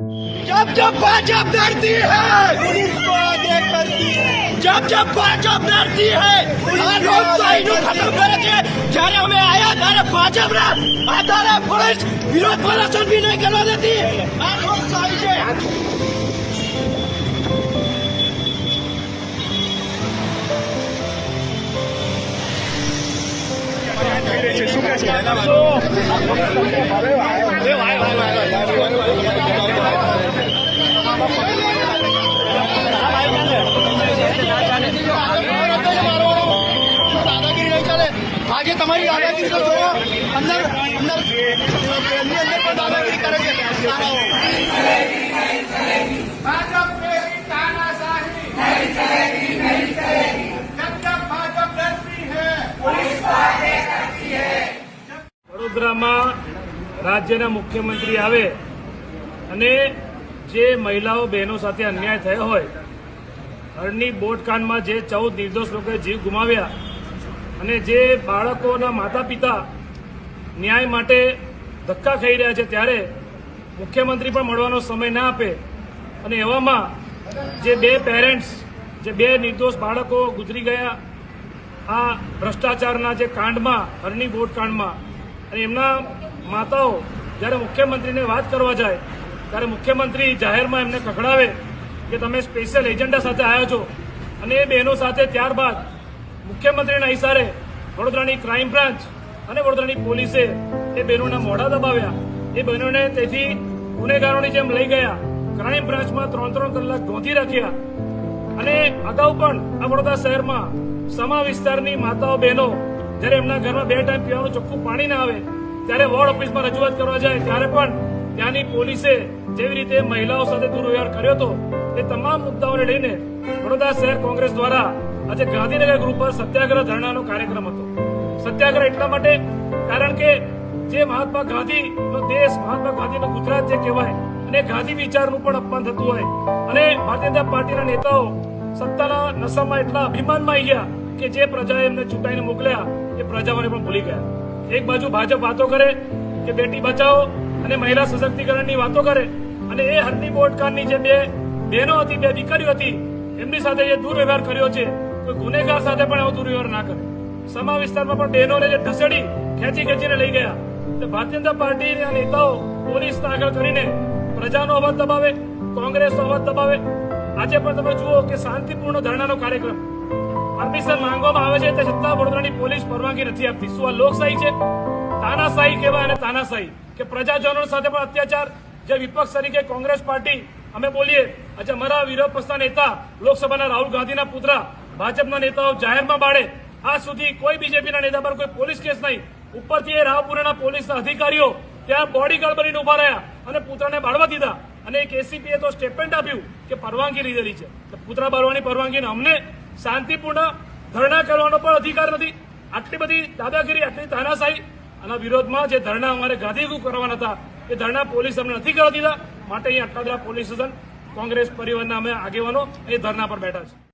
जब जब भाजप डरती है पुलिस को आगे करती है जब जब भाजप डरती है આ લોકશાહીનું ખતમ કરે છે જ્યારે અમે આયા ત્યારે ભાજપના આધારે પોલીસ વિરોધ પ્રદર્શન બી નહીં કરવા દેતી આ લોકશાહી છે દાદાગીરી દાદાગીરી તો અંદર અંદર એમની અંદર પણ દાદાગીરી કરે છે વડોદરામાં રાજ્યના મુખ્યમંત્રી આવે અને જે મહિલાઓ બહેનો સાથે અન્યાય થયો હોય હળની બોટકાંડમાં જે ચૌદ નિર્દોષ લોકોએ જીવ ગુમાવ્યા અને જે બાળકોના માતા પિતા ન્યાય માટે ધક્કા ખાઈ રહ્યા છે ત્યારે મુખ્યમંત્રી પણ મળવાનો સમય ના આપે. અને એવામાં જે બે પેરેન્ટ્સ, જે બે નિર્દોષ બાળકો ગુજરી ગયા, આ ભ્રષ્ટાચારના જે કાંડમાં, હરની બોટ કાંડમાં, અને એમના માતાઓ જ્યારે મુખ્યમંત્રીને વાત કરવા જાય, ત્યારે મુખ્યમંત્રી જાહેરમાં એમને કકડાવે કે તમે સ્પેશિયલ એજન્ડા સાથે આવ્યા છો. અને એ બહેનો સાથે ત્યારબાદ મુખ્યમંત્રીના ઇશારે વડોદરાની ક્રાઇમ બ્રાન્ચ અને વડોદરાની પોલીસે એ બહેનોના મોઢા દબાવ્યા. એ બહેનોને તેથી ગુનેગારોની જેમ લઈ ગયા. ક્રાઇમ બ્રાન્ચમાં ત્રણ ત્રણ કલાક ગોંધી રાખ્યા. અને અગાઉ પણ આ વડોદરા શહેરમાં સમા વિસ્તારની માતાઓ બહેનો જ્યારે એમના ઘરમાં બે ટાઈમ પીવાનું ચોખ્ખું પાણી ના આવે, ત્યારે વોર્ડ ઓફિસમાં રજૂઆત કરવા જાય, ત્યારે પણ ત્યાંની પોલીસે જેવી રીતે મહિલાઓ સાથે દુર્વ્યવહાર કર્યો હતો, એ તમામ મુદ્દાઓને લઈને વડોદરા શહેર કોંગ્રેસ દ્વારા આજે ગાંધીનગર ગ્રુપ પર સત્યાગ્રહ ધરણાનો કાર્યક્રમ હતો. સત્યાગ્રહ એટલા માટે, કારણ કે જે મહાત્મા ગાંધીનો દેશ, મહાત્મા ગાંધીનો ગુજરાત જે કહેવાય, અને ગાંધી વિચારનું પણ અપમાન થતું હોય. અને ભારતીય જનતા પાર્ટીના નેતાઓ સત્તાના નશામાં એટલા અભિમાનમાં આવી ગયા કે જે પ્રજાએ એમને ચૂંટાઈને મોકલ્યા, એ પ્રજાઓને પણ ભૂલી ગયા. એક બાજુ ભાજપ વાતો કરે કે બેટી બચાવો, અને મહિલા સશક્તિકરણની વાતો કરે, અને એ હરની બોટકારની જે બે બહેનો હતી, બે દીકરીઓ હતી, એમની સાથે જે દુર્વ્યવહાર કર્યો છે કોઈ ગુનેગાર સાથે પણ એવો દુર્વ્યવહાર ના કરે. સમા વિસ્તારમાં પણ બહેનોને જે ઢસડી ખેંચી ખેંચીને લઈ ગયા. તો ભારતીય જનતા પાર્ટીના નેતાઓ પોલીસને આગળ કરીને પ્રજાનો અવાજ દબાવે, કોંગ્રેસનો અવાજ દબાવે. આજે પણ તમે જુઓ કે શાંતિપૂર્ણ ધરણાનો કાર્યક્રમ. પરમિશન માંગવામાં આવે છે તે છતાં વડોદરાની પોલીસ પરવાનગી નથી આપતી. શું આ લોકશાહી છે? તાનાશાહી કહેવાય અને તાનાશાહી. કે પ્રજાજનો સાથે પણ અત્યાચાર. જે વિપક્ષ તરીકે કોંગ્રેસ પાર્ટી, અમે બોલીએ. આજે અમારા વિરોધ પક્ષના નેતા, લોકસભાના રાહુલ ગાંધીના પુત્રા ભાજપના નેતાઓ જાહેરમાં બાળે. આ સુધી કોઈ બીજેપીના નેતા પર કોઈ પોલીસ કેસ નહીં. ઉપરથી એ રાવપુરાના પોલીસના અધિકારીઓ ત્યાં બોડીગાર્ડ બનીને ઊભા રહ્યા અને પુત્રને બાળવા દીધા. અને એક એસીપીએ તો સ્ટેટમેન્ટ આપ્યું કે પરવાનગી લીધેલી છે. તો પુતળા બાળવાની પરવાનગી અમને શાંતિપૂર્ણ ધરણા કરવાનો પણ અધિકાર નથી. આટલી બધી દાદાગીરી, આટલી તાનાશાહી આના વિરોધમાં જે ધરણા અમારે ગાંધીગુ કરવાના હતા, એ ધરણા પોલીસ અમને નથી કરવા દીધા. માટે અહીં બધા પોલીસ સ્ટેશન, કોંગ્રેસ પરિવારના અમે આગેવાનો એ ધરણા પર બેઠા છે